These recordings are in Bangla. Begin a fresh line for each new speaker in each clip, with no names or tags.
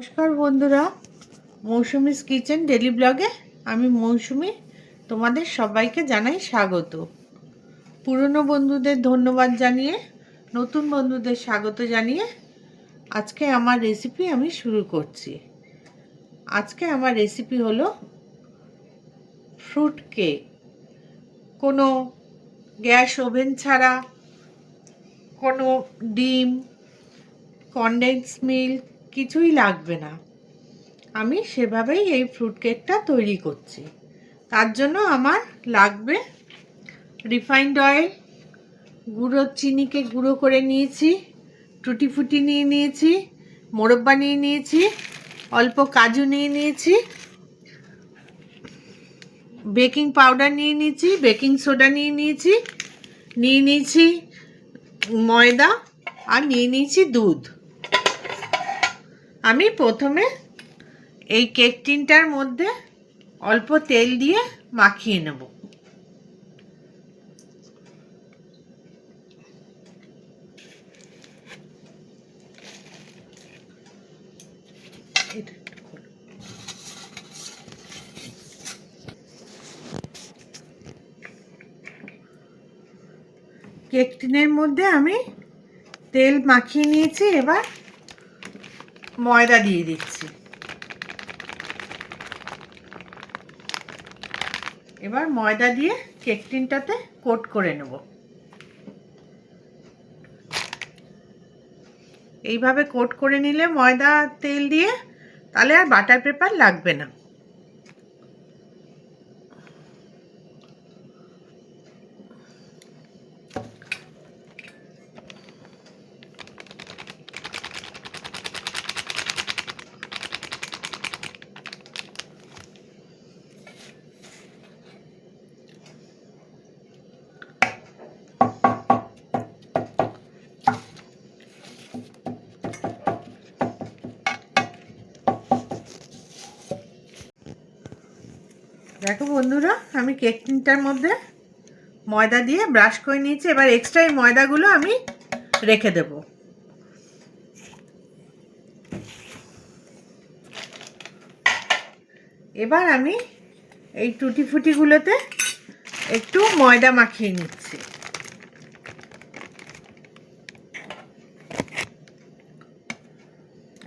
নমস্কার বন্ধুরা, মৌসুমিস কিচেন ডেলি ব্লগে আমি মৌসুমি তোমাদের সবাইকে জানাই স্বাগত। পুরনো বন্ধুদের ধন্যবাদ জানিয়ে, নতুন বন্ধুদের স্বাগত জানিয়ে আজকে আমার রেসিপি আমি শুরু করছি। আজকে আমার রেসিপি হলো ফ্রুট কেক কোনো গ্যাস ওভেন ছাড়া, কোনো ডিম কনডেন্স মিল্ক কিছুই লাগবে না। আমি সেভাবেই এই ফ্রুট কেকটা তৈরি করছি। তার জন্য আমার লাগবে রিফাইন্ড অয়েল গুঁড়ো চিনিকে গুঁড়ো করে নিয়েছি, টুটি ফুটি নিয়ে নিয়েছি, মোরব্বা নিয়ে নিয়েছি, অল্প কাজু নিয়ে নিয়েছি, বেকিং পাউডার নিয়ে নিয়েছি, বেকিং সোডা নিয়ে নিয়েছি নিয়ে নিয়েছি ময়দা আর নিয়ে নিয়েছি দুধ। আমি প্রথমে এই কেক টিনটার মধ্যে অল্প তেল দিয়ে মাখিয়ে নেব। কেক টিনের মধ্যে আমি তেল মাখিয়ে নিয়েছি, এবার ময়দা দিয়ে দিচ্ছি। এবার ময়দা দিয়ে কেক টিনটাতে কোট করে নেব। এইভাবে কোট করে নিলে ময়দা তেল দিয়ে তাহলে আর বাটার পেপার লাগবে না। দেখো বন্ধুরা, আমি কেক টিনটার মধ্যে ময়দা দিয়ে ব্রাশ করে নিয়েছি। এবার এক্সট্রা এই ময়দাগুলো আমি রেখে দেব। এবার আমি এই টুটি ফুটিগুলোতে একটু ময়দা মাখিয়ে নিচ্ছি।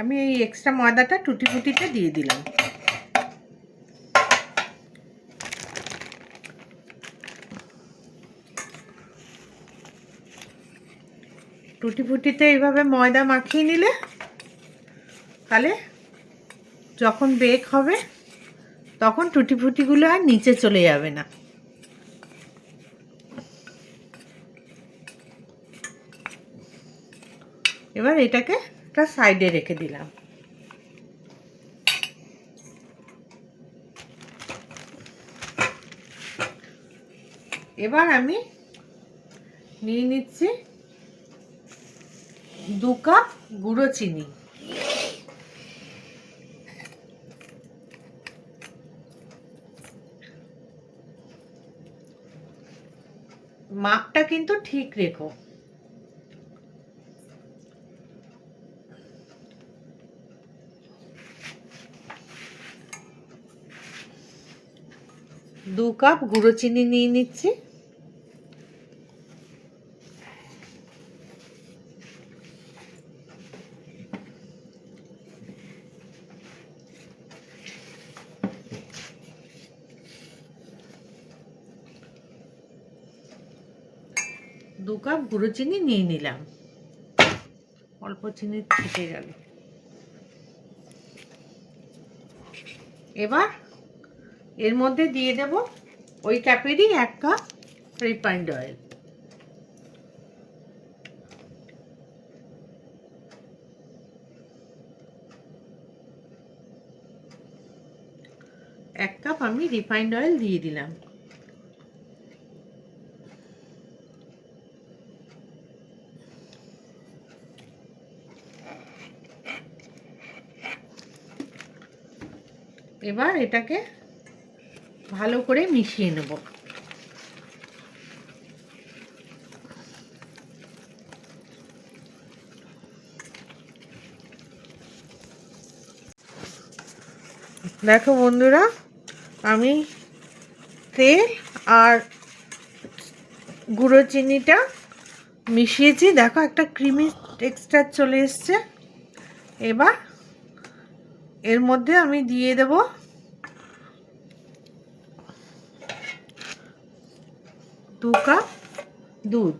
আমি এই এক্সট্রা ময়দাটা টুটি ফুটিতে দিয়ে দিলাম। টুটি ফুটিতে এইভাবে ময়দা মাখিয়ে নিলে তাহলে যখন বেক হবে, তখন টুটি ফুটিগুলো আর নিচে চলে যাবে না। এবার এটাকে একটা সাইডে রেখে দিলাম। এবার আমি নিয়ে নিচ্ছি দু কাপ গুঁড়ো চিনি। মাপটা কিন্তু ঠিক রেখো। দু কাপ গুঁড়ো চিনি নিয়ে নিচ্ছি। দু কাপ গুঁড়ো চিনি নিয়ে নিলাম। অল্প চিনি থেকে গেল। এবার এর মধ্যে দিয়ে দেব ওই কাপেরই এক কাপ রিফাইন্ড অয়েল। এক কাপ আমি রিফাইন্ড অয়েল দিয়ে দিলাম। এবার এটাকে ভালো করে মিশিয়ে নেব। দেখো বন্ধুরা, আমি তেল আর গুঁড়ো চিনিটা মিশিয়েছি। দেখো একটা ক্রিমি টেক্সচার চলে এসছে। এবার এর মধ্যে আমি দিয়ে দেব দু কাপ দুধ।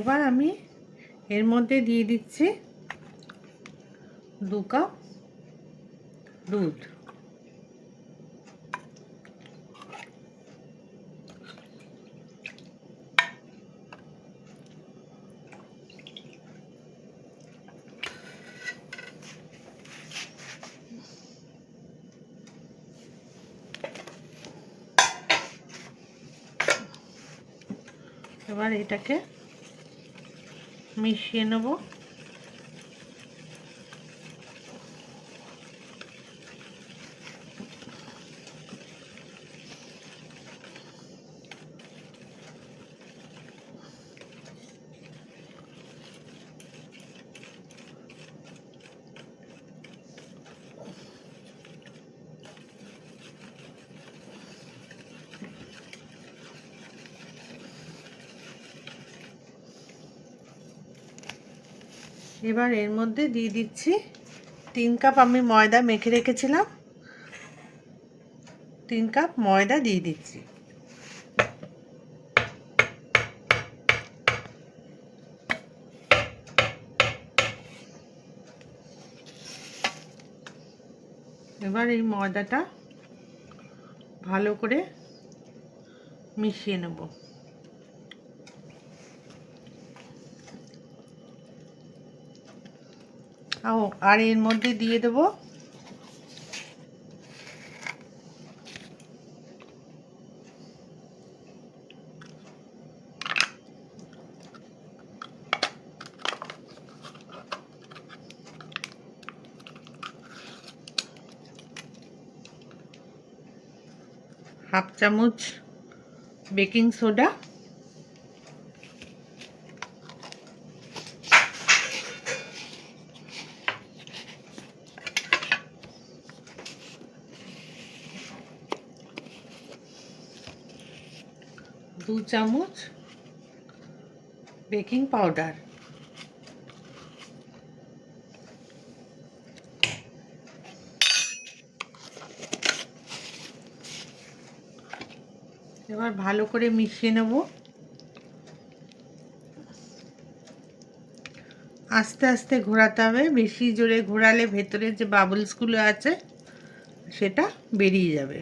এবার আমি এর মধ্যে দিয়ে দিচ্ছি দু কাপ দুধ। এবার এটাকে মিশিয়ে নেব। এবার এর মধ্যে দিয়ে দিচ্ছি তিন কাপ আমি ময়দা মেখে রেখেছিলাম। তিন কাপ ময়দা দিয়ে দিচ্ছি। এবার এই ময়দাটা ভালো করে মিশিয়ে নেব। আর এর মধ্যে দিয়ে দেব হাফ চামচ বেকিং সোডা দু চামচ বেকিং পাউডার। এবার ভালো করে মিশিয়ে নেব। আস্তে আস্তে ঘোরাতে হবে, বেশি জোরে ঘোরালে ভেতরে যে বাবলসগুলো আছে সেটা বেরিয়ে যাবে।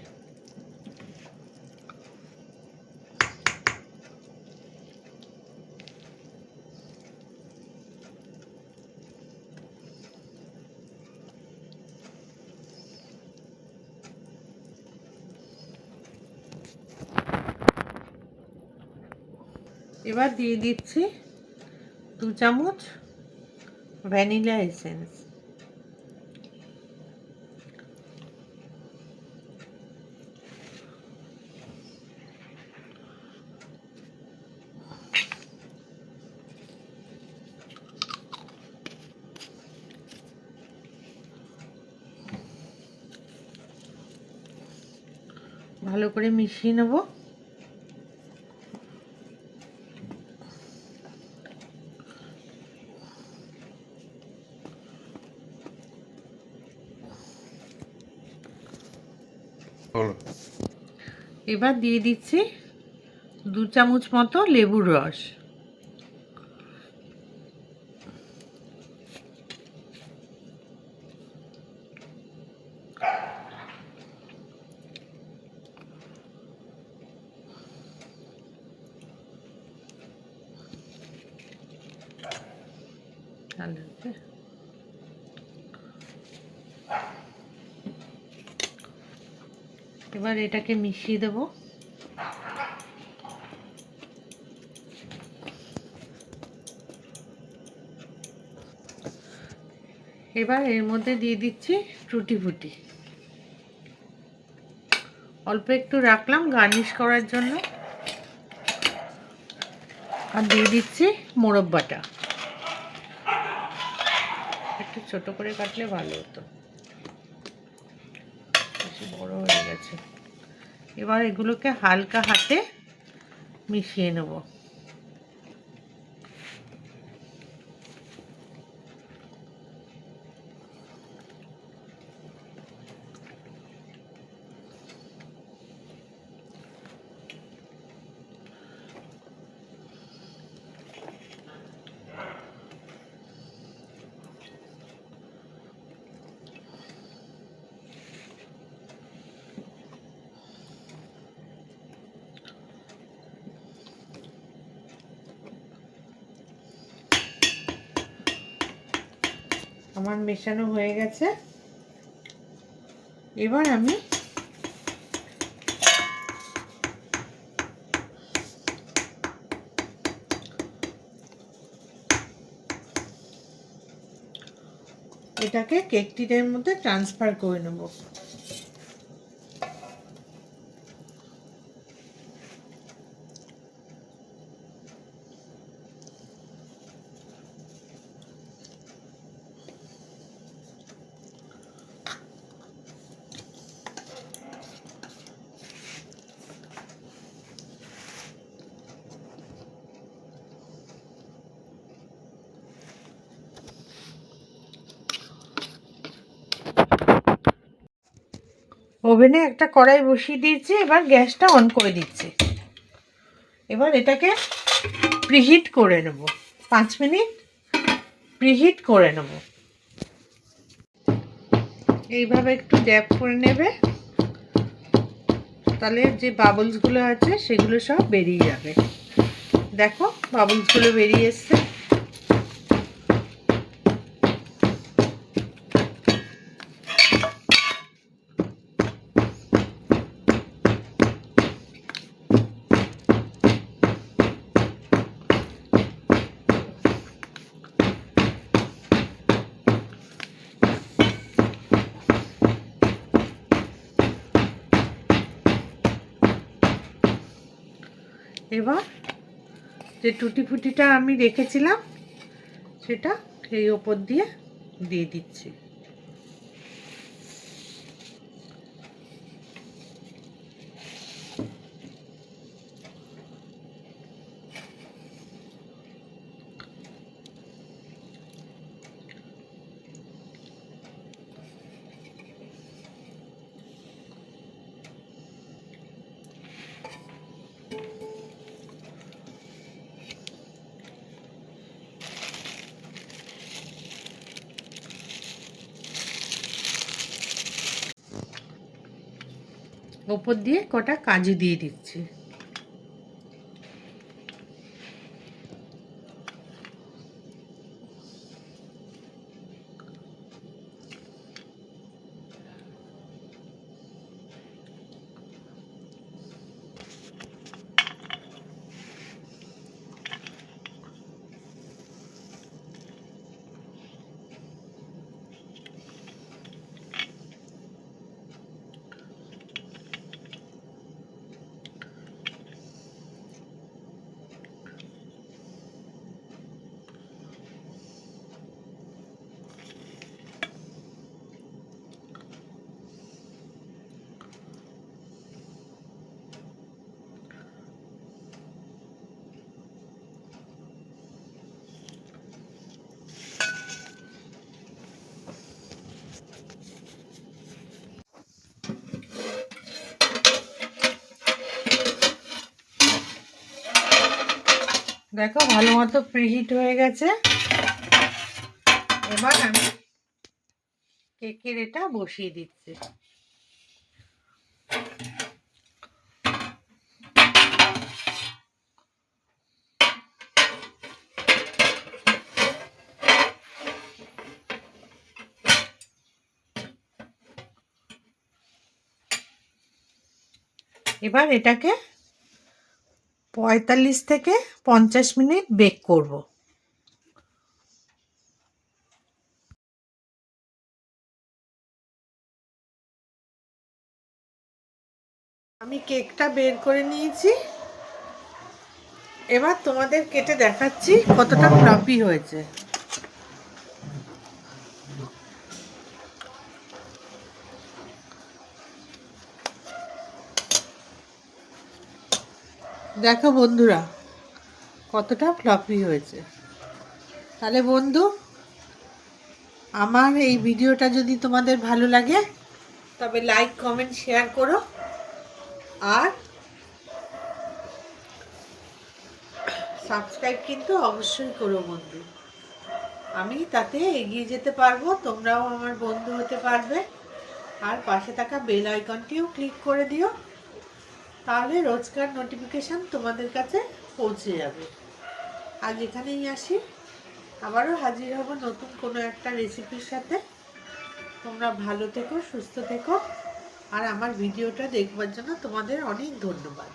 এবার দিয়ে দিচ্ছি দু চামচ ভ্যানিলা এসেন্স। ভালো করে মিশিয়ে নেব। এবার দিয়ে দিচ্ছি দু চামচ মতো লেবুর রস। এবার এটাকে মিশিয়ে দেব। এবার এর মধ্যে দিয়ে দিচ্ছি টুটি ফুটি। অল্প একটু রাখলাম গার্নিশ করার জন্য। আর দিয়ে দিচ্ছি মোরব্বাটা একটু ছোট করে কাটলে ভালো হতো বেশি বড় হয়ে গেছে এবার এগুলোকে হালকা হাতে মিশিয়ে নেব। আমার মেশানো হয়ে গেছে। এবার আমি এটাকে কেক মধ্যে ট্রান্সফার করে নেব। ওভেনে একটা কড়াই বসিয়ে দিয়েছি, এবার গ্যাসটা অন করে দিচ্ছি। এবার এটাকে প্রিহিট করে নেব। পাঁচ মিনিট প্রিহিট করে নেব। এইভাবে একটু ড্যাপ করে নেবে। তাহলে যে বাবলসগুলো আছে, সেগুলো সব বেরিয়ে যাবে। দেখো বাবলসগুলো বেরিয়ে এসছে। এবার যে টুটি ফুটিটা আমি রেখেছিলাম সেটা এই ওপর দিয়ে দিয়ে দিচ্ছি। ওপর দিয়ে কটা কাজু দিয়ে দিচ্ছি। দেখো ভালো মতো প্রিহিট হয়ে গেছে। এবার আমি কেকের এটা বসিয়ে দিচ্ছি। এবার এটাকে পঁয়তাল্লিশ থেকে পঞ্চাশ মিনিট বেক করব। আমি কেকটা বের করে নিয়েছি। এবার তোমাদের কেটে দেখাচ্ছি কতটা ফ্লাপি হয়েছে। দেখো বন্ধুরা, কতটা ফ্লপি হয়েছে। তাহলে বন্ধু, আমার এই ভিডিওটা যদি তোমাদের ভালো লাগে, তবে লাইক কমেন্ট শেয়ার করো। আর সাবস্ক্রাইব কিন্তু অবশ্যই করো বন্ধু। আমি তাতে এগিয়ে যেতে পারব, তোমরাও আমার বন্ধু হতে পারবে। আর পাশে থাকা বেল আইকনটিও ক্লিক করে দিও। তাহলে রোজকার নোটিফিকেশান তোমাদের কাছে পৌঁছে যাবে। আজ এখানেই আসি। আবারও হাজির হব নতুন কোনো একটা রেসিপির সাথে। তোমরা ভালো থেকো, সুস্থ থেকো। আর আমার ভিডিওটা দেখবার জন্য তোমাদের অনেক ধন্যবাদ।